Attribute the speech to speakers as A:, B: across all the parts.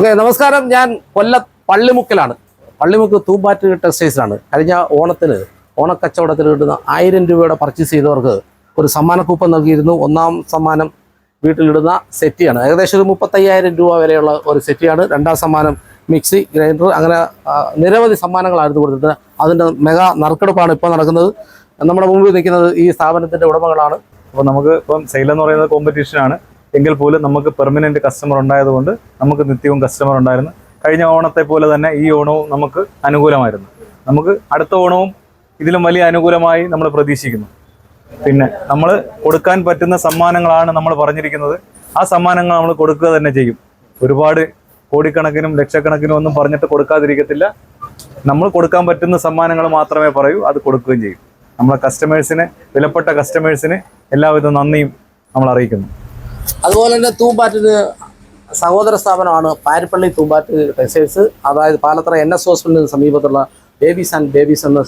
A: Okay നമസ്കാരം. ഞാൻ കൊല്ലം പള്ളിമുക്കിലാണ്. പള്ളിമുക്ക് തൂമ്പാറ്റ് ടെക്സ്റ്റൈൽസിലാണ്. കഴിഞ്ഞ ഓണത്തിന് ഓണക്കച്ചവടത്തിൽ കിട്ടുന്ന ആയിരം രൂപയുടെ പർച്ചേസ് ചെയ്തവർക്ക് ഒരു സമ്മാന കൂപ്പൺ നൽകിയിരുന്നു. ഒന്നാം സമ്മാനം വീട്ടിലിടുന്ന സെറ്റിയാണ്. ഏകദേശം ഒരു മുപ്പത്തയ്യായിരം രൂപ വരെയുള്ള ഒരു സെറ്റിയാണ്. രണ്ടാം സമ്മാനം മിക്സി ഗ്രൈൻഡർ അങ്ങനെ നിരവധി സമ്മാനങ്ങളായിരുന്നു കൊടുത്തിട്ട് അതിന്റെ മെഗാ നറുക്കെടുപ്പാണ് ഇപ്പോൾ നടക്കുന്നത്. നമ്മുടെ മുമ്പിൽ നിൽക്കുന്നത് ഈ സ്ഥാപനത്തിന്റെ ഉടമകളാണ്.
B: അപ്പോൾ നമുക്ക് ഇപ്പം സെയിൽ എന്ന് പറയുന്നത് കോമ്പറ്റീഷൻ ആണ്. എങ്കിൽ പോലും നമുക്ക് പെർമനന്റ് കസ്റ്റമർ ഉണ്ടായതുകൊണ്ട് നമുക്ക് നിത്യവും കസ്റ്റമർ ഉണ്ടായിരുന്നു. കഴിഞ്ഞ ഓണത്തെ പോലെ തന്നെ ഈ ഓണവും നമുക്ക് അനുകൂലമായിരുന്നു. നമുക്ക് അടുത്ത ഓണവും ഇതിലും വലിയ അനുകൂലമായി നമ്മൾ പ്രതീക്ഷിക്കുന്നു. പിന്നെ നമ്മൾ കൊടുക്കാൻ പറ്റുന്ന സമ്മാനങ്ങളാണ് നമ്മൾ പറഞ്ഞിരിക്കുന്നത്. ആ സമ്മാനങ്ങൾ നമ്മൾ കൊടുക്കുക തന്നെ ചെയ്യും. ഒരുപാട് കോടിക്കണക്കിനും ലക്ഷക്കണക്കിനും ഒന്നും പറഞ്ഞിട്ട് കൊടുക്കാതിരിക്കത്തില്ല. നമ്മൾ കൊടുക്കാൻ പറ്റുന്ന സമ്മാനങ്ങൾ മാത്രമേ പറയൂ അത് കൊടുക്കുകയും ചെയ്യും. നമ്മളെ കസ്റ്റമേഴ്സിന് വിലപ്പെട്ട കസ്റ്റമേഴ്സിന് എല്ലാവിധ നന്ദിയും നമ്മൾ അറിയിക്കുന്നു.
A: അതുപോലെ തന്നെ തൂമ്പാറ്റിന് സഹോദര സ്ഥാപനമാണ് പാരിപ്പള്ളി തൂമ്പാറ്റ് ടെക്സ്റ്റൈൽസ്. അതായത് പാലത്തറ എൻ എസ് ഹോസ്പിറ്റലിന് സമീപത്തുള്ള ബേബീസ് ആൻഡ് ബേബീസ് എന്ന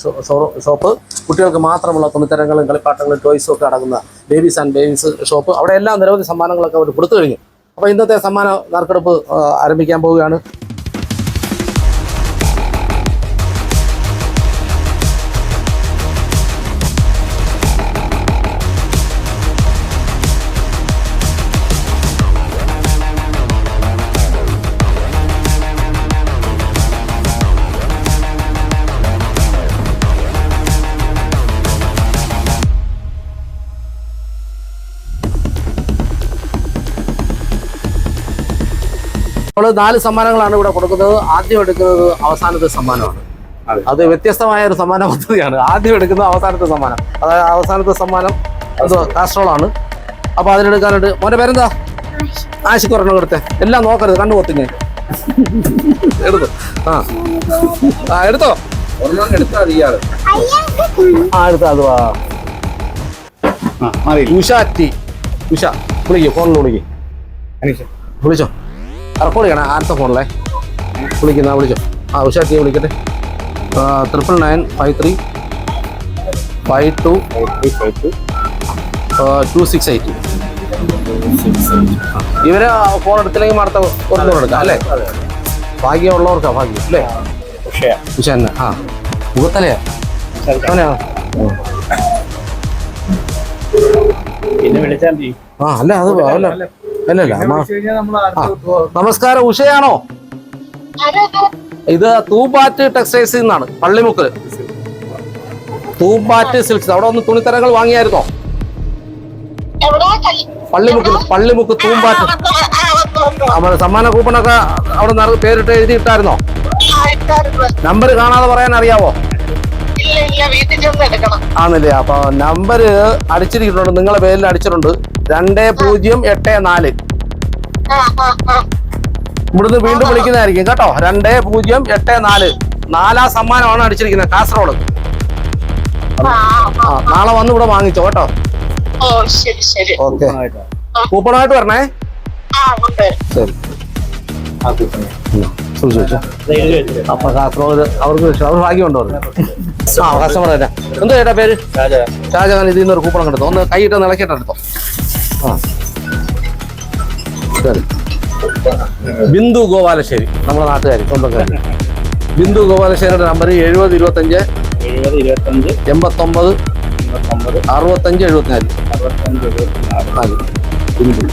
A: ഷോപ്പ്. കുട്ടികൾക്ക് മാത്രമുള്ള തുണിത്തരങ്ങളും കളിപ്പാട്ടങ്ങളും ടോയ്സും ഒക്കെ അടങ്ങുന്ന ബേബീസ് ആൻഡ് ബേബീസ് ഷോപ്പ്. അവിടെ എല്ലാ നിരവധി സമ്മാനങ്ങളൊക്കെ അവർ കൊടുത്തു കഴിഞ്ഞു. അപ്പോൾ ഇന്നത്തെ സമ്മാന നറുക്കെടുപ്പ് ആരംഭിക്കാൻ പോവുകയാണ്. നമ്മൾ നാല് സമ്മാനങ്ങളാണ് ഇവിടെ കൊടുക്കുന്നത്. ആദ്യം എടുക്കുന്നത് അവസാനത്തെ സമ്മാനമാണ്.
B: അത്.
A: വ്യത്യസ്തമായ ഒരു സമ്മാന പദ്ധതിയാണ്. ആദ്യം എടുക്കുന്നത് അവസാനത്തെ സമ്മാനം. അതായത് അവസാനത്തെ സമ്മാനം എന്തോ കാസ്ട്രോളാണ് അപ്പൊ അതിനെടുക്കാനായിട്ട് മോന്റെ പേരെന്താ? ആശിക്ക് ഒരെണ്ണം കൊടുത്തെ. എല്ലാം നോക്കരുത് കണ്ണു പൊത്തിഞ്ഞ് എടുത്തു? ആ. ആ എടുത്തോ? ആ എടുത്ത അത് വാ. ഉഷ ടി. ഉഷ വിളിക്കോ ഫോണിൽ വിളിക്കോ. വിളിച്ചോ? റെക്കോർഡ് ചെയ്യണം ആൻസർ ഫോണല്ലേ വിളിക്കുന്ന വിളിച്ചോ. ആ ഉഷാ ടി വിളിക്കട്ടെ. Triple nine five three five two two six eight ഇവർ ഫോൺ എടുത്തില്ലെങ്കിൽ അടുത്ത ഫോൺ എടുക്കാം അല്ലേ? ഭാഗ്യമുള്ളവർക്കാ ഭാഗ്യം അല്ലേ? ഉഷ. ആ. മുഖത്തലയാ.
C: പിന്നെ വിളിച്ചാൽ
A: ആ അല്ല അത് അല്ല. അല്ല അല്ല നമസ്കാരം ഉഷയാണോ? ഇത് തൂമ്പാറ്റ് ടെക്സ്റ്റൈൽസിൽ നിന്നാണ് പള്ളിമുക്ക് തൂമ്പാറ്റ് സിൽക്സ് അവിടെ ഒന്ന് തുണിത്തരങ്ങൾ വാങ്ങിയായിരുന്നോ? പള്ളിമുക്ക് പള്ളിമുക്ക് തൂമ്പാറ്റ് നമ്മുടെ സമ്മാന കൂപ്പണൊക്കെ അവിടെ നിറ- പേരിട്ട് എഴുതി ഇട്ടായിരുന്നോ നമ്പർ കാണാതെ പറയാൻ അറിയാവോ ആണല്ലേ? അപ്പൊ നമ്പർ അടിച്ചിരിക്കുന്നുണ്ട്. നിങ്ങളെ പേരിൽ അടിച്ചിട്ടുണ്ട്. രണ്ട് പൂജ്യം എട്ട് നാല്. ഇവിടുന്ന് വീണ്ടും വിളിക്കുന്നതായിരിക്കും കേട്ടോ. രണ്ട് പൂജ്യം എട്ട് നാല്. നാലാം സമ്മാനമാണ് അടിച്ചിരിക്കുന്നത്. കാസർഗോഡ്. നാളെ വന്ന് ഇവിടെ വാങ്ങിച്ചോ കേട്ടോ.
D: ഓ ശരി ശരി.
A: ഓക്കെ. കൂപ്പണായിട്ട് വരണേ?
D: ആ ഉണ്ട്.
A: ശരി. സൂക്ഷിച്ച് അപ്പൊ കാസർഗോഡ് അവർക്ക് അവർ ഭാഗ്യമുണ്ടോ? അവർക്ക്? ആ കസ്റ്റമർ തന്നെ എന്താ ചേട്ടാ പേര്? ഷാജഹാൻ ഇതിൽ നിന്ന് ഒരു കൂപ്പണം കിടത്തോ ഒന്ന് കൈയിട്ട് നിളക്കിയിട്ട് എടുത്തോ. ആ. ശരി ബിന്ദു ഗോപാലശ്ശേരി നമ്മുടെ നാട്ടുകാരി സ്വന്തക്കാരി. ബിന്ദു ഗോപാലശ്ശേരിയുടെ നമ്പർ എഴുപത് ഇരുപത്തഞ്ച്
C: എഴുപത് ഇരുപത്തഞ്ച്
A: എൺപത്തൊമ്പത്
C: എൺപത്തൊമ്പത്
A: അറുപത്തഞ്ച് എഴുപത്തിനാല്.
C: അറുപത്തഞ്ച് എഴുപത്തിനാല്.
A: നാല് ബിന്ദു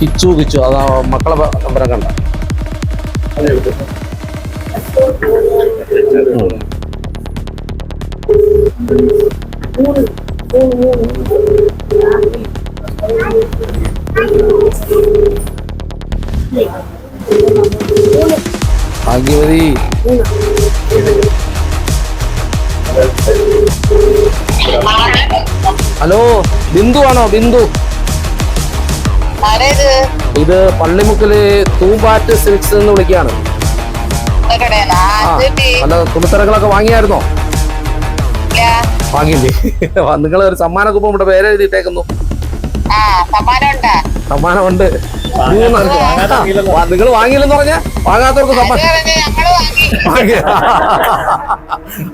A: കിച്ചു കിച്ചു. അതാ മക്കളെ നമ്പറെ കണ്ട. ഉം. ഭാഗ്യവതി. ഹലോ ബിന്ദു. ആണോ ബിന്ദു
D: ആരേത്
A: ഇത് പള്ളിമുക്കിൽ തൂമ്പാറ്റ് സിൽക്സ് എന്ന് വിളിക്കുകയാണ്. ആ നല്ല തുണിത്തരങ്ങളൊക്കെ വാങ്ങിയായിരുന്നോ? വാങ്ങിയില്ലേ? നിങ്ങൾ ഒരു സമ്മാന കുപ്പം ഇവിടെ പേര് എഴുതിയിട്ടേക്കുന്നു സമ്മാനമുണ്ട് നിങ്ങൾ വാങ്ങിയില്ലെന്ന് പറഞ്ഞ വാങ്ങാത്തവർക്ക് സമ്മാനം.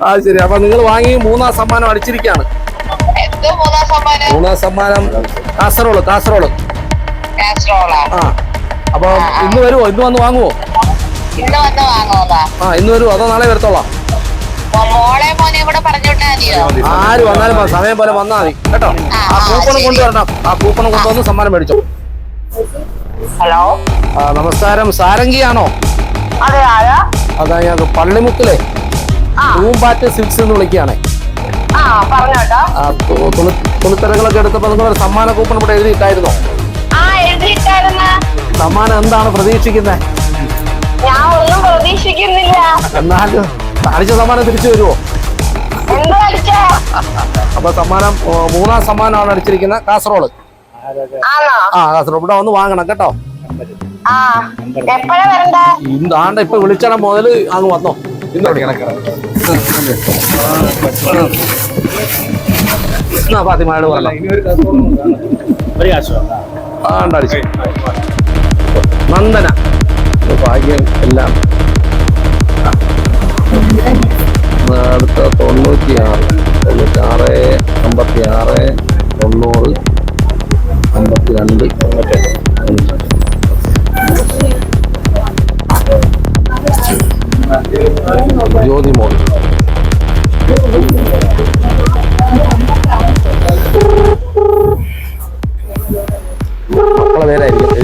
A: ആ ശരി. അപ്പൊ നിങ്ങൾ വാങ്ങി മൂന്നാം സമ്മാനം അടിച്ചിരിക്കുകയാണ്.
D: മൂന്നാം സമ്മാനം?
A: കാസറോൾ സമ്മാനം അപ്പൊ ഇന്ന് വരുമോ ഇന്ന് വന്ന് വാങ്ങുവോ?
D: ഇന്ന് വന്ന് വാങ്ങുമോ
A: ആ ഇന്ന് വരുമോ അതോ നാളെ വരത്തോളാം
D: മോളെ മോനെ കൂടെ
A: ആര് വന്നാലും. സമയം പോലെ വന്നാ മതി. കേട്ടോ?
D: ആ,
A: കൂപ്പണം. കൊണ്ടുവരണം. ആ കൂപ്പണം കൊണ്ടുവന്ന് സമ്മാനം മേടിച്ചോ.
D: ഹലോ?
A: ആ, നമസ്കാരം. സാരംഗിയാണോ
D: അതെ ആരാ?
A: അതാ ഞാൻ പള്ളിമുക്കിലെ റൂംബാറ്റ് സിൽക്സ് എന്ന് വിളിക്കുകയാണേ.
D: ആ പറഞ്ഞോട്ടോ.
A: ആ തു- തുണി- തുണിത്തരങ്ങളൊക്കെ എടുത്തപ്പോ നിങ്ങൾ സമ്മാന കൂപ്പൺ ഇവിടെ എഴുതിയിട്ടായിരുന്നോ?
D: എഴുതിയിട്ടായിരുന്ന?
A: സമ്മാനം എന്താണ് പ്രതീക്ഷിക്കുന്നത്
D: ഞാൻ ഒന്നും പ്രതീക്ഷിക്കുന്നില്ല.
A: എന്നാലും അടിച്ച സമ്മാനം തിരിച്ചു വരുമോ അപ്പൊ സമ്മാനം മൂന്നാം സമ്മാനമാണ് അടിച്ചിരിക്കുന്നത്.
D: കാസറോൾ
A: ആ കാസറോൾ ഇവിടെ വന്ന് വാങ്ങണം കേട്ടോ.
D: ആ എപ്പോഴാ വരണ്ട?
A: ഇന്ന് ആണ്ട ഇപ്പൊ വിളിച്ചണം മുതൽ അങ്ങ് വന്നോ. ഇന്ന് എന്നാ ഫാത്തിമയോട് പറയണം
B: ഇനി ഒരു കസ്റ്റമർ
C: ഒരു കാശോ
A: ആണ്ട അടിച്ചു നന്ദന ഭാഗ്യം എല്ലാം. അടുത്ത തൊണ്ണൂറ്റി ആറ് തൊണ്ണൂറ്റി ആറ് അമ്പത്തി ആറ് തൊണ്ണൂറ് അമ്പത്തി രണ്ട് ജ്യോതി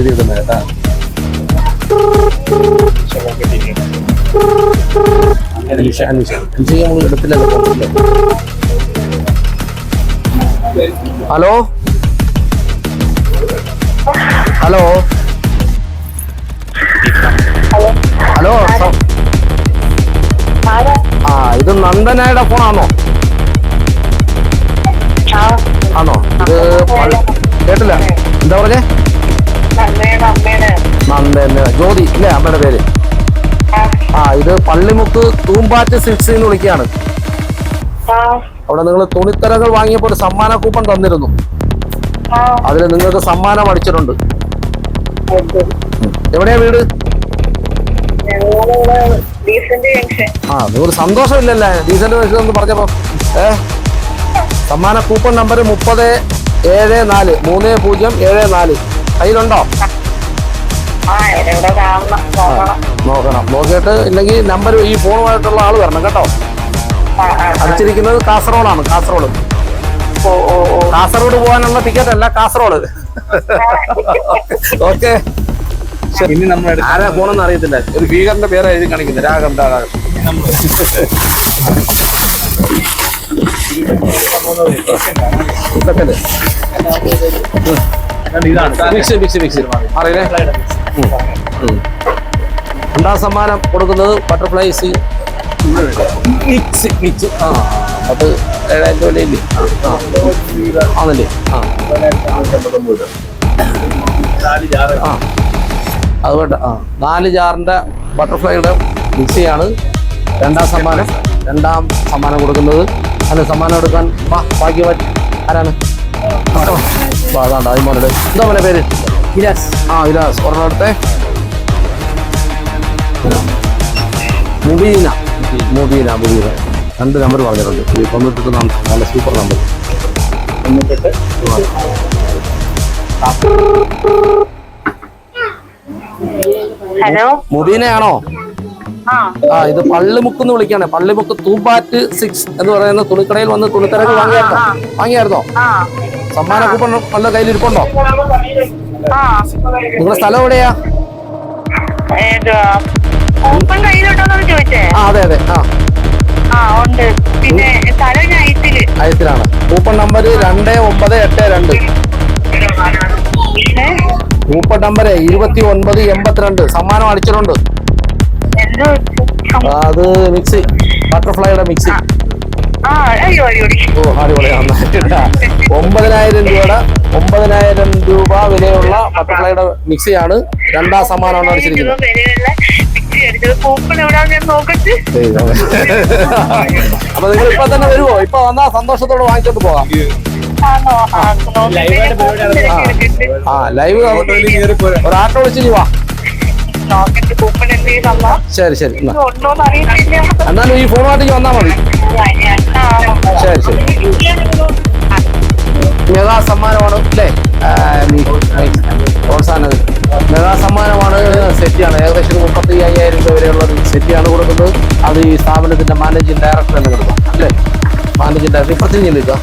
A: പേരായിരിക്കും എഴുതിയിട്ടുണ്ട് കേട്ടാ അനീഷ ഹലോ? ഹലോ? ഹലോ ആ ഇത് നന്ദനയുടെ ഫോണാണോ ആണോ? ഇത് കേട്ടില്ല. എന്താ പറഞ്ഞേ? നന്ദന ജ്യോതി ഇല്ലേ അമ്മയുടെ പേര്?
D: ആ
A: ഇത് പള്ളിമുക്ക് തൂമ്പാറ്റ് സിൽക്സ് എന്ന് വിളിക്കുകയാണ്. അവിടെ നിങ്ങൾ തുണിത്തരങ്ങൾ വാങ്ങിയപ്പോൾ ഒരു സമ്മാന കൂപ്പൺ തന്നിരുന്നു. അതിൽ നിങ്ങൾക്ക് സമ്മാനം അടിച്ചിട്ടുണ്ട്. എവിടെയാ വീട്? ആ നിങ്ങൾ സന്തോഷമില്ലല്ലേ? ഡീസന്റ് ജംഗ്ഷൻ പറഞ്ഞപ്പോ ഏ? സമ്മാന കൂപ്പൺ നമ്പർ മുപ്പത് ഏഴ് നാല് മൂന്ന് പൂജ്യം ഏഴ് നാല്. കയ്യിലുണ്ടോ?
D: നോക്കണം.
A: നോക്കിയിട്ട് ഇല്ലെങ്കിൽ നമ്പർ ഈ ഫോണുമായിട്ടുള്ള ആൾ വരണം കേട്ടോ. അടിച്ചിരിക്കുന്നത് കാസർഗോഡാണ് കാസർഗോഡ്. കാസർഗോഡ് പോകാനുള്ള ടിക്കറ്റ് അല്ല കാസർഗോഡ്. ഓക്കെ.
B: ഇനി നമ്മൾ
A: ആരാ ഫോണെന്ന് അറിയത്തില്ല. ഒരു ഭീകരന്റെ പേരാ എഴുതി കാണിക്കുന്നത് സെക്കൻഡ്
B: ഇതാണ്
A: മിക്സ് മിക്സ് മിക്സ് അറിയില്ലേ. രണ്ടാം സമ്മാനം കൊടുക്കുന്നത് ബട്ടർഫ്ലൈസ് മിക്സ് മിക്സ് ആ അത് ഏഴായിരം രൂപ ഇല്ലേ? ആ ആണല്ലേ? ആ. ആ. അത് വേണ്ട. ആ. നാല് ജാറിന്റെ ബട്ടർഫ്ലൈയുടെ മിക്സിയാണ് രണ്ടാം സമ്മാനം. രണ്ടാം സമ്മാനം കൊടുക്കുന്നത്. അല്ല സമ്മാനം എടുക്കാൻ ബാക്കി ഭാഗ്യവാൻ ആരാണ്? അതാണ്ട് ആദ്യം എന്താ മോനെ പേര്? വിലാസ് ആ വിലാസ് ഒരെണ്ണം എടുത്തേ മുബീന. മുബീന മുബീന. രണ്ട് നമ്പർ പറഞ്ഞിട്ടുണ്ട്. ഈ തൊണ്ണൂറ്റെട്ട് നല്ല സൂപ്പർ നമ്പർ
D: ഹലോ.
A: മുബീനയാണോ?
D: ആ.
A: ഇത് പള്ളിമുക്ക് എന്ന് വിളിക്കാണ്. പള്ളിമുക്ക് തൂമ്പാറ്റ് സിക്സ് എന്ന് പറയുന്ന തുണിക്കടയിൽ വന്ന് തുണിത്തരക്ക് വാങ്ങിയായിരുന്നോ? വാങ്ങിയായിരുന്നോ സമ്മാന കൂപ്പൺ വല്ല കയ്യിൽ ഇരിപ്പുണ്ടോ നിങ്ങളുടെ സ്ഥലം എവിടെയാ? ആ അതെ അതെ ആ.
D: ആ ഉണ്ട്. പിന്നെ സ്ഥലം നൈറ്റിൽ
A: അയത്തിലാണ് കൂപ്പൺ നമ്പർ രണ്ട് ഒമ്പത് എട്ട് രണ്ട്. കൂപ്പൺ നമ്പർ ഇരുപത്തി ഒൻപത് എൺപത്തിരണ്ട്. സമ്മാനം അടിച്ചിട്ടുണ്ട്. അത് മിക്സി. ബട്ടർഫ്ലൈയുടെ മിക്സി. ഓ അടിപൊളിയാണ്. ഒമ്പതിനായിരം രൂപയുടെ ഒമ്പതിനായിരം രൂപ വിലയുള്ള ബട്ടർഫ്ലൈയുടെ മിക്സിയാണ്. രണ്ടാം സമ്മാനമാണ് അടിച്ചിരിക്കുന്നത്.
D: കൂപ്പൺ എവിടാ നോക്കട്ടെ?
A: അപ്പൊ നിങ്ങൾ ഇപ്പൊ തന്നെ വരുമോ ഇപ്പൊ വന്നാ സന്തോഷത്തോടെ വാങ്ങിച്ചോണ്ട് പോകാം.
D: ആണോ? ആ ലൈവ് ഞാൻ നീ തിരക്കിയിട്ടുണ്ട്.
A: ആ ശരി ശരി. എന്നാലും ഈ ഫോണുമായിട്ട് വന്നാ
D: മതി. ശരി ശരി. മേധാ
A: സമ്മാനമാണ് അല്ലേ പ്രോത്സാഹനം
D: മേധാ സമ്മാനമാണ്
A: സെറ്റിയാണ്. ഏകദേശം മുപ്പത്തി അയ്യായിരം രൂപ വരെയുള്ള
D: സെറ്റിയാണ്
A: കൊടുക്കുന്നത്. അത് ഈ സ്ഥാപനത്തിന്റെ മാനേജിംഗ് ഡയറക്ടർ എന്ന് കൊടുക്കും അല്ലേ? മാനേജിംഗ് ഡയറക്ടർ ഇപ്പത്തിൽ നിൽക്കുക.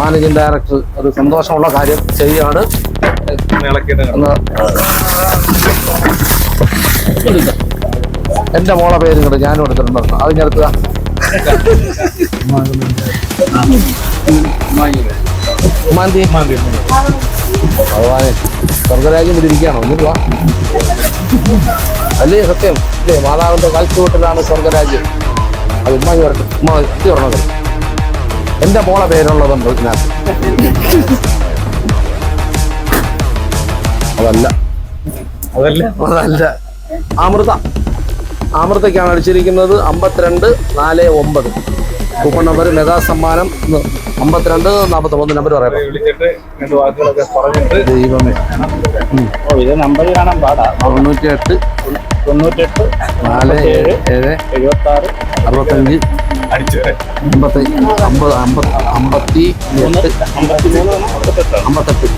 A: മാനേജിംഗ് ഡയറക്ടർ അത് സന്തോഷമുള്ള കാര്യം
B: ശരിയാണ് ഇളക്കിയിട്ട്
A: എന്റെ മോളെ പേര് ഇങ്ങോട്ട് ഞാനും എടുത്തിട്ടുണ്ടോ അത് ഞാൻ ഉമ്മാന്തി.
B: മതി.
A: ഭഗവാനെ സ്വർഗരാജ്യം ഇവിടെ ഇരിക്കുകയാണോ? ഒന്നും വാ. അല്ലേ സത്യം? അല്ലേ മാതാവിന്റെ കാൽച്ചുവട്ടിലാണ് സ്വർഗരാജ്യം. അത് ഉമ്മായി വരട്ടെ. ഉമ്മ എത്തി പറഞ്ഞത് എന്റെ മോളെ പേരുള്ളതുണ്ട് ഇതിനകത്ത്. അതല്ല.
B: അതല്ല.
A: അതല്ല. അമൃത. അമൃതയ്ക്കാണ് അടിച്ചിരിക്കുന്നത് അമ്പത്തിരണ്ട് നാല് ഒമ്പത്. കൂപ്പൺ നമ്പർ മെഗാ സമ്മാനം അമ്പത്തിരണ്ട് നാൽപ്പത്തി ഒമ്പത് നമ്പർ പറയാം ദൈവമേ.
C: ഇത് നമ്പർ കാണാൻ പാടാ.
A: തൊണ്ണൂറ്റി എട്ട്
C: തൊണ്ണൂറ്റെട്ട്
A: നാല് ഏഴ് ഏഴ്
C: എഴുപത്തി ആറ്
A: അറുപത്തഞ്ച്
B: അടിച്ചു.
A: അമ്പത്തി അമ്പത് അമ്പത് അമ്പത്തി എട്ട് അമ്പത്തെട്ട്.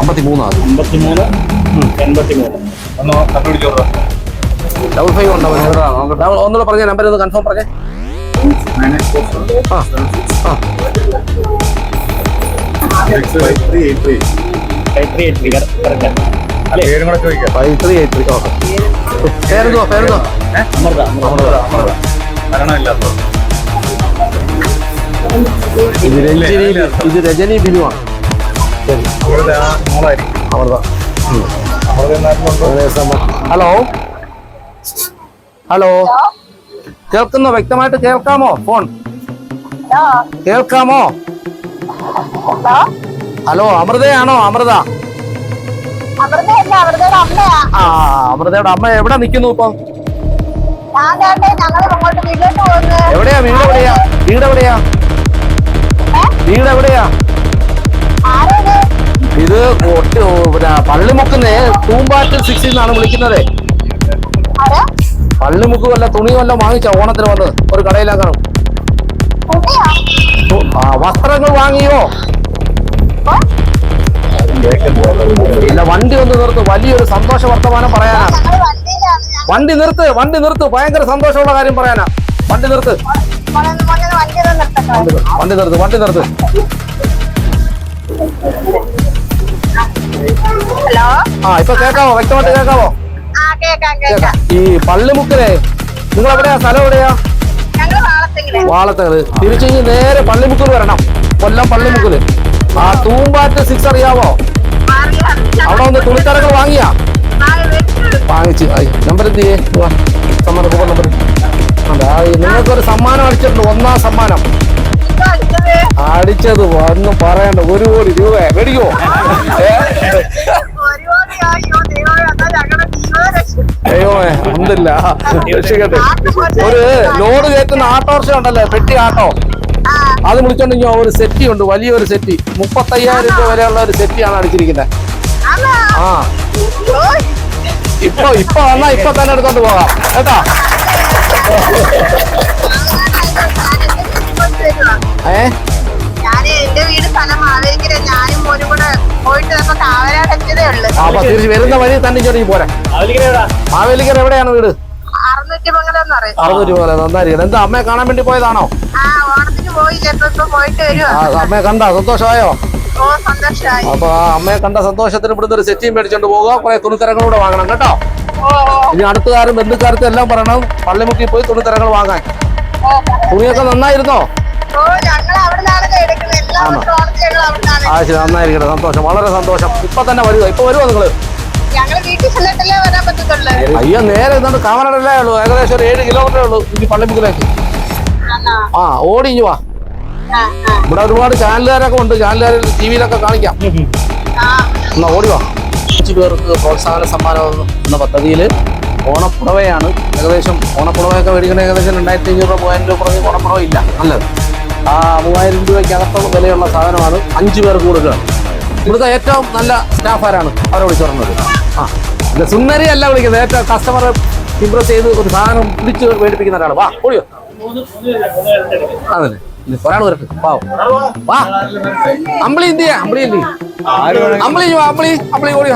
A: അമ്പത്തി മൂന്നാണ്
C: അമ്പത്തി മൂന്ന് എൺപത്തി മൂന്ന്
B: ഒന്ന് കണ്ടുപിടിച്ചോളൂ
A: ഡബിൾ ഫൈവ് ഉണ്ടോ? ഡബിൾ ഒന്നുകൂടെ പറഞ്ഞ നമ്പർ ഒന്ന് കൺഫേം പറഞ്ഞേ ആ ആ
C: ഫൈവ് ത്രീ എയ്റ്റ് ത്രീ
B: പേരും കൂടെ ചോദിക്കാം
A: five three eight three okay പേരെന്തോ പേരെന്തോ
C: അമൃത. അമൃത
B: അമൃത മരണമില്ലാത്ത
A: ഇത് രജനി ബിനുവാണ്
B: അമൃത
A: ഹലോ? ഹലോ കേൾക്കുന്നോ? വ്യക്തമായിട്ട് കേൾക്കാമോ? ഫോൺ കേൾക്കാമോ? ഹലോ അമൃതയാണോ? അമൃത? ആ അമൃതയുടെ അമ്മ എവിടെ നിൽക്കുന്നു ഇപ്പൊ? എവിടെയാ? വീട് എവിടെയാ? വീട് എവിടെയാ? വീട് എവിടെയാ? ഇത് പള്ളിമുക്കുന്നേ തൂമ്പാറ്റ് സിക്സിൽ നിന്നാണ് വിളിക്കുന്നത്. പള്ളിമുക്ക് വല്ല തുണി വല്ല വാങ്ങിച്ച ഓണത്തിന് വന്നത് ഒരു കടയിലാക്കണം ആ വസ്ത്രങ്ങൾ വാങ്ങിയോ? ഇല്ല വണ്ടി ഒന്ന് നിർത്ത്. വലിയൊരു സന്തോഷ വർത്തമാനം പറയാനാണ് വണ്ടി നിർത്ത് വണ്ടി നിർത്ത്. ഭയങ്കര സന്തോഷമുള്ള കാര്യം പറയാനാ. വണ്ടി നിർത്ത്.
D: വണ്ടി
A: നിർത്ത് വണ്ടി നിർത്ത്
D: ഹലോ?
A: ആ ഇപ്പൊ കേൾക്കാവോ വ്യക്തമായിട്ട് കേൾക്കാവോ
D: ആ കേക്കാം കേക്കാം
A: ഈ പള്ളിമുക്കിലെ നിങ്ങൾ എവിടെയാ? സ്ഥലം എവിടെയാ വാളത്തകൾ തിരിച്ചു കഴിഞ്ഞ് നേരെ പള്ളിമുക്കിൽ വരണം. കൊല്ലം പള്ളിമുക്കിൽ ആ തൂമ്പാറ്റ സിക്സ് അറിയാവോ? അവിടെ വന്ന് തുണിത്തരങ്ങൾ വാങ്ങിയാ? വാങ്ങിച്ച്. നമ്പർ എന്ത് ചെയ്യേ വാ, സമ്മാനം കൂപ്പൺ നമ്പർ നിങ്ങൾക്ക് ഒരു സമ്മാനം അടിച്ചിട്ടുണ്ട്. ഒന്നാം സമ്മാനം. അടിച്ചത് ഒന്നും പറയണ്ട. ഒരു കോടി രൂപ മേടിക്കുമോ ദൈവമേ ഒന്നില്ല രക്ഷിക്കട്ടെ. ഒരു ലോഡ് കയറ്റുന്ന ആട്ടോർഷ ഉണ്ടല്ലേ പെട്ടി ആട്ടോ. അത് വിളിച്ചോണ്ട് ഒരു സെറ്റി ഉണ്ട് വലിയൊരു സെറ്റി. മുപ്പത്തയ്യായിരം രൂപ വരെയുള്ള ഒരു സെറ്റിയാണ് അടിച്ചിരിക്കുന്നത് ആ. ഇപ്പൊ ഇപ്പൊ വന്നാ ഇപ്പൊ തന്നെ എടുത്തോണ്ട് പോകാം കേട്ടാ? ഏ?
D: ഞാൻ എന്റെ വീട് സ്ഥലം മാവേലിക്കര ഞാനും ഒരു കൂടെ പോയിട്ട് എത്തിയതേ ഉള്ളു.
A: ആ, അപ്പൊ തിരിച്ച് വരുന്ന വഴി തന്നെ ഇങ്ങോട്ട് പോരെ. മാവേലിക്കര എവിടെയാണ് വീട്?
D: അറുന്നൂറ്റി മംഗലം എന്ന് പറയും.
A: അറുന്നൂറ് രൂപ നന്നായിരിക്കും എന്താ അമ്മയെ കാണാൻ വേണ്ടി പോയതാണോ?
D: ആ ഓണത്തിന് പോയില്ല ഇപ്പൊ ഇപ്പൊ പോയിട്ട് വരുവാ.
A: ആ അമ്മയെ കണ്ട സന്തോഷമായോ?
D: ഓ സന്തോഷമായി
A: അപ്പൊ ആ അമ്മയെ കണ്ട സന്തോഷത്തിന് ഇവിടുന്ന് ഒരു സെറ്റിയും മേടിച്ചോണ്ട് പോകുക കുറെ തുണിത്തരങ്ങളൂടെ വാങ്ങണം കേട്ടോ?
D: ഓ ഓ.
A: ഇനി അടുത്തുകാരും ബന്ധുക്കാരത്തും എല്ലാം പറയണം. പള്ളിമുക്കി പോയി തുണിത്തരങ്ങൾ വാങ്ങാൻ. തുണിയൊക്കെ നന്നായിരുന്നോ?
D: ഓ ഞങ്ങൾ അവിടെ നിന്നാണ്
A: ആ ശരി നന്നായിരിക്കട്ടെ. സന്തോഷം. വളരെ സന്തോഷം. ഇപ്പൊ തന്നെ വരുക ഇപ്പൊ വരുമോ
D: നിങ്ങൾ?
A: അയ്യോ നേരെ ഇതുകൊണ്ട് കാമനടല്ലേ ഉള്ളൂ. ഏകദേശം ഒരു ഏഴ് കിലോമീറ്ററേ ഉള്ളൂ ഇനി പള്ളിമുക്കിലേക്ക്. ആ ഓടി ഇഞ്ഞു വാ. ഇവിടെ ഒരുപാട് ചാനലുകാരൊക്കെ ഉണ്ട്. ചാനലുകാരിൽ ടി വിയിലൊക്കെ കാണിക്കാം. എന്നാ ഓടി വാ. അഞ്ചു പേർക്ക് പ്രോത്സാഹന സമ്മാനം എന്ന പദ്ധതിയിൽ ഓണപ്പുടവയാണ്. ഏകദേശം ഓണപ്പുടവയൊക്കെ മേടിക്കണ ഏകദേശം രണ്ടായിരത്തി അഞ്ഞൂറ് രൂപ മൂവായിരം രൂപ കുറഞ്ഞ് ഓണപ്പുടവ ഇല്ല. നല്ലത്. ആ മൂവായിരം രൂപയ്ക്ക് അകത്തുള്ള വിലയുള്ള സാധനമാണ് അഞ്ചു പേർക്ക് കൊടുക്കുക ഇവിടുത്തെ ഏറ്റവും നല്ല സ്റ്റാഫ് ആരാണ്? അവരെ വിളിച്ചു പറഞ്ഞത്. ആ അല്ല സുന്ദരി അല്ല വിളിക്കുന്നത്. ഏറ്റവും കസ്റ്റമറെ ഇമ്പ്രസ് ചെയ്ത് ഒരു സാധനം പിടിച്ച് മേടിപ്പിക്കുന്ന ഒരാൾ വാ ഓടിയോ. ഇനി ഒരാൾ വരട്ടെ. പാവം വാ. അമ്പിളി എന്ത് ചെയ്യാം അമ്പിളി എന്ത് ചെയ്യും അമ്പിളി അമ്പിളി അമ്പിളി ഓടി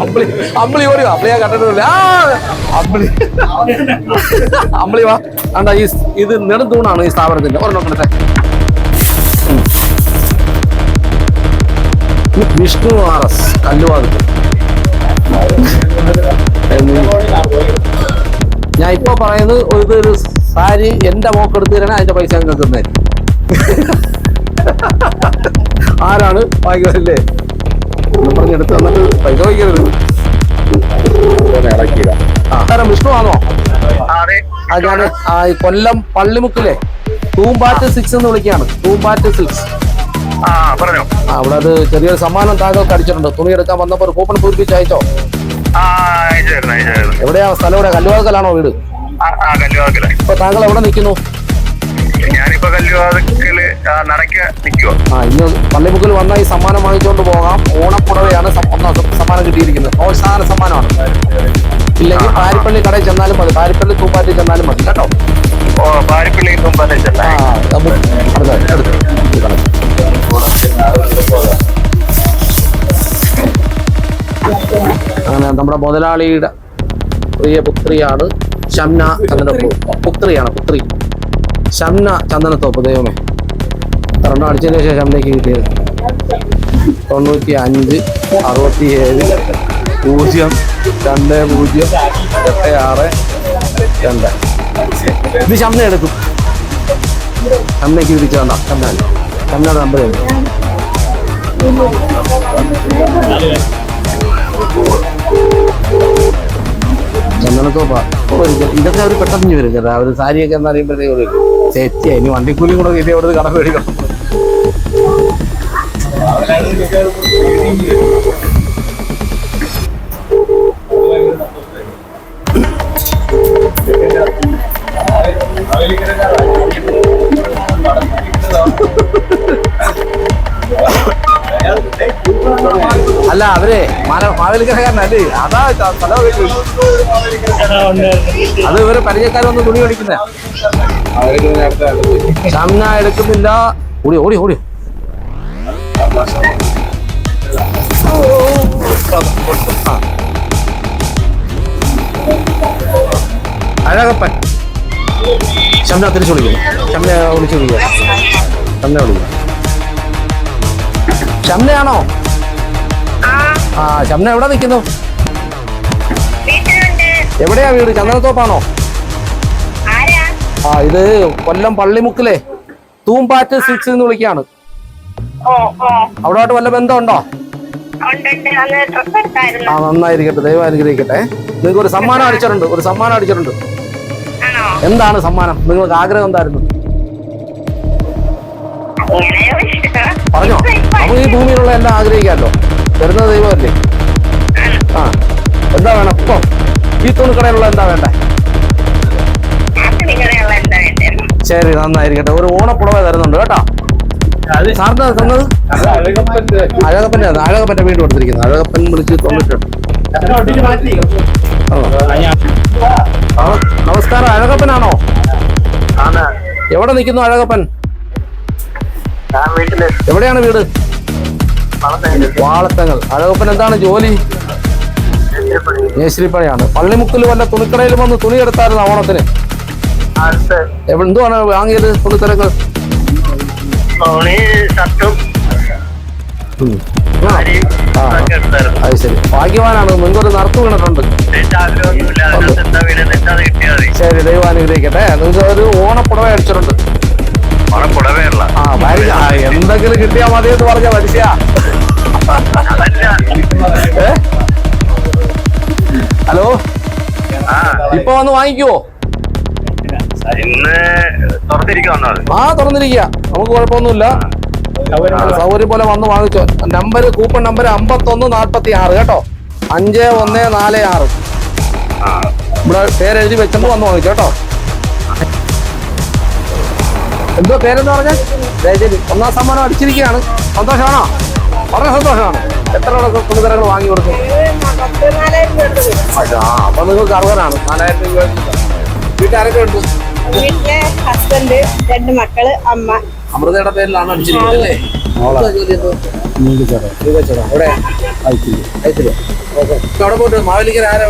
A: അമ്പിളി അമ്പിളി ഓടി അമ്പിളിയാ കണ്ടിട്ടില്ല അമ്പിളി. അമ്പിളി വാ. അണ്ടാ ഈ ഇത് നെടുന്തൂണാണ് ഈ സ്ഥാപനത്തിന്റെ. ഒരെണ്ണം കണ്ടത്തെ വിഷ്ണു ആർ എസ് കല്ലുവാദത്ത് ഞാൻ ഇപ്പൊ പറയുന്നത് ഇത് ഒരു സാരി എന്റെ മോക്കെടുത്ത് തരാൻ അതിന്റെ പൈസ അങ്ങ് തന്നേ ആരാണ് വാങ്ങിയതല്ലേ എന്ന് പറഞ്ഞെടുത്ത് വന്നിട്ട് പൈസ വയ്ക്കരുത് സാറേ വിഷ്ണു ആണോ ആ ഞാൻ കൊല്ലം പള്ളിമുക്കിലെ തൂമ്പാറ്റ് സിക്സ് എന്ന് വിളിക്കുകയാണ്. തൂമ്പാറ്റ് സിക്സ്
E: ആ
A: അവിടെ അത് ചെറിയൊരു സമ്മാനം താങ്കൾക്ക് അടിച്ചിട്ടുണ്ട്. തുണി എടുക്കാൻ വന്നപ്പോൾ ഒരു കൂപ്പൺ പൂരിപ്പിച്ച് അയച്ചോ? എവിടെയാ സ്ഥലം എവിടെ കല്ലുവാക്കലാണോ വീട്? ഇപ്പൊ താങ്കൾ എവിടെ നിൽക്കുന്നു?
E: കല്ലുവാതിക്കൽ നടക്ക
A: ആ ഇന്ന് പള്ളിമുക്കിൽ വന്ന ഈ സമ്മാനം വാങ്ങിച്ചുകൊണ്ട് പോകാം. ഓണപ്പുടവയാണ് സമ്മാനം കിട്ടിയിരിക്കുന്നത്. പ്രോത്സാഹന സമ്മാനമാണ്. ഇല്ലെങ്കിൽ പാരിപ്പള്ളി കടയിൽ ചെന്നാലും മതി. പാരിപ്പള്ളി തൂപ്പാറ്റി ചെന്നാലും മതി. കേട്ടോ?
E: ഓ പാരിപ്പള്ളി
A: കളയാം. അങ്ങനെ നമ്മുടെ മുതലാളിയുടെ പ്രിയ പുത്രിയാണ് ഷംന അങ്ങനെ പുത്രിയാണ് പുത്രി. ഷംന ചന്ദനത്തോപ്പ് ദൈവമേ. കറണ്ട് അടിച്ചതിന് ശേഷം ഷംനയ്ക്ക് കിട്ടിയത്. തൊണ്ണൂറ്റി അഞ്ച് അറുപത്തി ഏഴ് പൂജ്യം രണ്ട് പൂജ്യം എട്ട് ആറ് രണ്ട്. ഇത് ഷംന എടുക്കും. ഷംനയ്ക്ക് വിളിച്ചു വേണ്ട. ഷംന ഷംനയുടെ നമ്പർ എടുക്കും. ചന്ദനത്തോപ്പ ഇതൊക്കെ അവർ പെട്ടെന്ന് വരും കേട്ടോ. അവർ സാരിയൊക്കെ എന്ന് അറിയുമ്പോഴത്തേക്ക് ഇനി വണ്ടിക്കൂലി കൂടെ ഇത് എവിടെ കട മേടിക്കണം? അല്ല അവരെ മാവേലിക്കരക്കാരനല്ലേ? അതാ വെച്ചത്. അത് ഇവർ പരിചയക്കാരൊന്ന് തുണി മേടിക്കുന്ന. ഷംന എടുക്കുന്നില്ല. ഓടി ഓടി ഓടി. ആ. അഴകപ്പൻ. ഷംന തിരിച്ചു വിളിക്കുന്നു ഷംന വിളിച്ചു വിളിക്കുക ഷംന വിളിക്കുക ഷംനയാണോ ആ ഷംന എവിടെ നിൽക്കുന്നു എവിടെയാ വീട്? ചന്ദനത്തോപ്പാണോ? ആ ഇത് കൊല്ലം പള്ളിമുക്കിലെ തൂമ്പാറ്റ് സിക്സ് എന്ന് വിളിക്കാണ് അവിടോട്ട് വല്ല ബന്ധമുണ്ടോ? ആ നന്നായിരിക്കട്ടെ ദൈവം അനുഗ്രഹിക്കട്ടെ. നിങ്ങൾക്ക് ഒരു സമ്മാനം അടിച്ചിട്ടുണ്ട് ഒരു സമ്മാനം അടിച്ചിട്ടുണ്ട്. എന്താണ് സമ്മാനം? നിങ്ങൾക്ക് ആഗ്രഹം എന്തായിരുന്നു? പറഞ്ഞോ? നമുക്ക് ഈ ഭൂമിയിലുള്ള എല്ലാം ആഗ്രഹിക്കാമല്ലോ. തരുന്നത് ദൈവമല്ലേ? ആ എന്താ വേണം? ഇപ്പം ഈ തുണിക്കടയിലുള്ള എന്താ വേണ്ടേ? ശരി നന്നായിരിക്കട്ടെ. ഒരു ഓണപ്പുടവ തരുന്നുണ്ട് കേട്ടോ. സാറിന് തന്നത്? അഴകപ്പന്റെ അഴകപ്പന്റെ വീട് കൊടുത്തിരിക്കുന്നത്. അഴകപ്പൻ വിളിച്ച് തന്നിട്ടുണ്ട് നമ- നമസ്കാരം. അഴകപ്പനാണോ?
E: ആണ്.
A: എവിടെ നിൽക്കുന്നു അഴകപ്പൻ?
E: ഞാൻ വീട്ടിൽ.
A: എവിടെയാണ് വീട്? വാളത്തങ്ങൾ അഴകപ്പൻ എന്താണ് ജോലി? മേശ്രിപ്പണിയാണ്. പള്ളിമുക്കിൽ വല്ല തുണിക്കടയിൽ വന്ന് തുണി എടുത്തായിരുന്നു ഓണത്തിന്? എന്തുവാണ് വാങ്ങിയത്?
E: പൊതുത്തരങ്ങൾ
A: അത് ശരി. ഭാഗ്യവാനാണ്. നിങ്ങൾക്കൊരു നടത്തു വീണിട്ടുണ്ട്. ശരി ദൈവം അനുഗ്രഹിക്കട്ടെ നിങ്ങൾക്ക് ഒരു ഓണപ്പുടവ അടിച്ചിട്ടുണ്ട്. ആ എന്തെങ്കിലും കിട്ടിയാ മതി എന്ന് പറഞ്ഞ മനുഷ്യ. ഹലോ? ഇപ്പൊ വന്ന് വാങ്ങിക്കുവോ
E: ഇന്ന്
A: ആ തുറന്നിരിക്കുക നമുക്ക് കുഴപ്പമൊന്നുമില്ല. സൗകര്യം പോലെ വന്ന് വാങ്ങിച്ചോ. നമ്പർ കൂപ്പൺ നമ്പർ അമ്പത്തൊന്ന് നാൽപ്പത്തി ആറ് കേട്ടോ? അഞ്ച് ഒന്ന് നാല് ആറ്. ഇവിടെ പേരെഴുതി വെച്ചപ്പോ വന്ന് വാങ്ങിച്ചോ കേട്ടോ? എന്തോ പേരെന്ന് പറഞ്ഞാൽ ഒന്നാം സമ്മാനം അടിച്ചിരിക്കുകയാണ്. സന്തോഷമാണോ? വളരെ സന്തോഷമാണ്. എത്ര തുണിതരങ്ങൾ വാങ്ങി കൊടുക്കും. ആ അപ്പൊ നിങ്ങൾക്ക് അറുപതാണ് നാലായിരം രൂപ. വീട്ടുകാരൊക്കെ ഉണ്ട്.
D: വീട്ടിലെ ഹസ്ബൻഡ് രണ്ട് മക്കൾ അമ്മ.
A: അമൃതയുടെ പേരിലാണ് അടിച്ചിരിക്കുന്നത് അല്ലേ? അവിടെ പോയിട്ട് മാവേലിക്കര ആരാ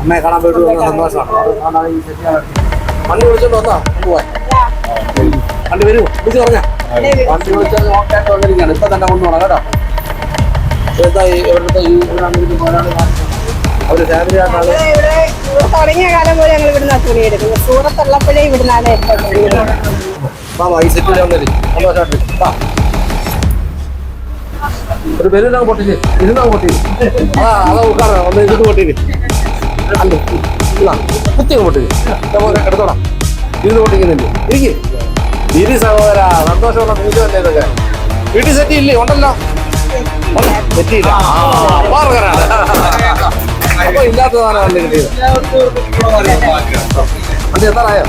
A: അമ്മയെ കാണാൻ പോയിട്ട് വന്ന സന്തോഷമാണ്. വണ്ടി വിളിച്ചോണ്ട് വന്നാ? പോവാൻ വണ്ടി വരൂ. വിളിച്ചു പറഞ്ഞാ. വണ്ടി വിളിച്ചത് നോക്കായിട്ട് വന്നിരിക്കുകയാണ്. ഇപ്പൊ തന്നെ കൊണ്ടുപോകണം കേട്ടോ. എന്താ ഈ ഇവിടുത്തെ ഈ അവർ ഫാമിലി ആയിട്ടാണ്
D: തുടങ്ങിയ കാലം പോലെ ഞങ്ങൾ ഇവിടുന്ന് തുണി എടുക്കുന്നത് സൂറത്തുള്ളപ്പോഴേ ഇവിടുന്നാണ് ഏറ്റവും തുണി. എടുക്കുന്നത്
A: വാ, വാ, ഈ സെറ്റ് വന്നിട്ട് സന്തോഷമായിട്ട് വാ. ഒരു ബലൂനങ്ങ് പൊട്ടിച്ച്. പൊട്ടിച്ച്. അതാ അതാ ഉൾക്കാണ്. ഒന്ന് ഇത് പൊട്ടിച്ച് അല്ല? കുത്തി അങ്ങ് പൊട്ടിച്ച് ഇതേപോലെ എടുത്തോടാം. ഇത് പൊട്ടിക്കുന്നില്ലേ? ഇരിക്ക്. ഇരി സഹോദര സന്തോഷമുള്ള നിമിഷമല്ലേ ഇതൊക്കെ. വീട്ടിൽ സെറ്റ് ഇല്ലേ? ഉണ്ടല്ലോ. സെറ്റിയില്ല പാർക്കറാണ് അപ്പൊ ഇല്ലാത്ത സാധനമല്ലേ കിട്ടിയത് വണ്ടി എത്താറായോ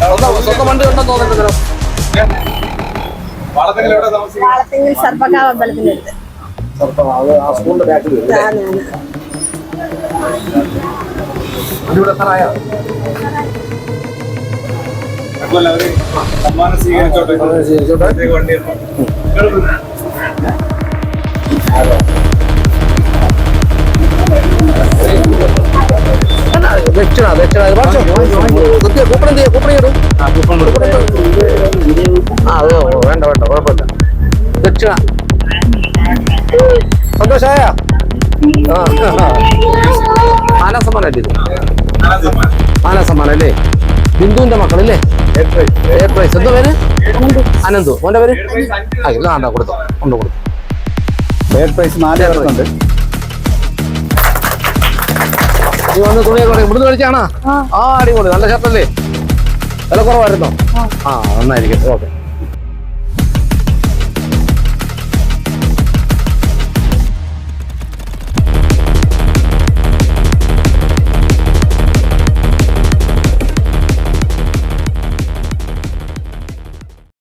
A: സ്വന്തം സ്വന്തം വണ്ടി ഉണ്ടെന്ന് തോന്നുന്നുണ്ടല്ലോ
D: വാളത്തെങ്കിൽ സർപ്പക്കാവ്
A: സ്വന്തം അത് ആ സ്കൂളിന്റെ ബാക്കിൽ ഇവിടെ എത്താറായോ
B: സമ്മാനം സ്വീകരിച്ചോട്ടെ?
A: അത്
B: വണ്ടി
A: ദക്ഷിണ ദക്ഷിണ കൂപ്പണം എന്ത് കൂപ്പൺ ചെയ്തു ആ അത് വേണ്ട വേണ്ട കുഴപ്പമില്ല. ദക്ഷിണ സന്തോഷായ? ആന സമ്മാനം അല്ലേ ബിന്ദുവിന്റെ മക്കളല്ലേ? എ പ്രൈസ് എന്തോ പേര്? അനന്തു. മോന്റെ പേര്? ആ ഇത് വേണ്ട കൊടുത്തോ. കൊണ്ട് കൊടുത്തു.
F: എയർ പ്രൈസ് നാല് പേർക്കുണ്ട്.
A: നീ വന്ന് തുണിയൊക്കെ പറയും ഇവിടുന്ന് കളിച്ചാണോ ആ. അടിപൊളി. നല്ല ഷർട്ടല്ലേ വില കുറവായിരുന്നോ? ആ നന്നായിരിക്കും. ഓക്കെ.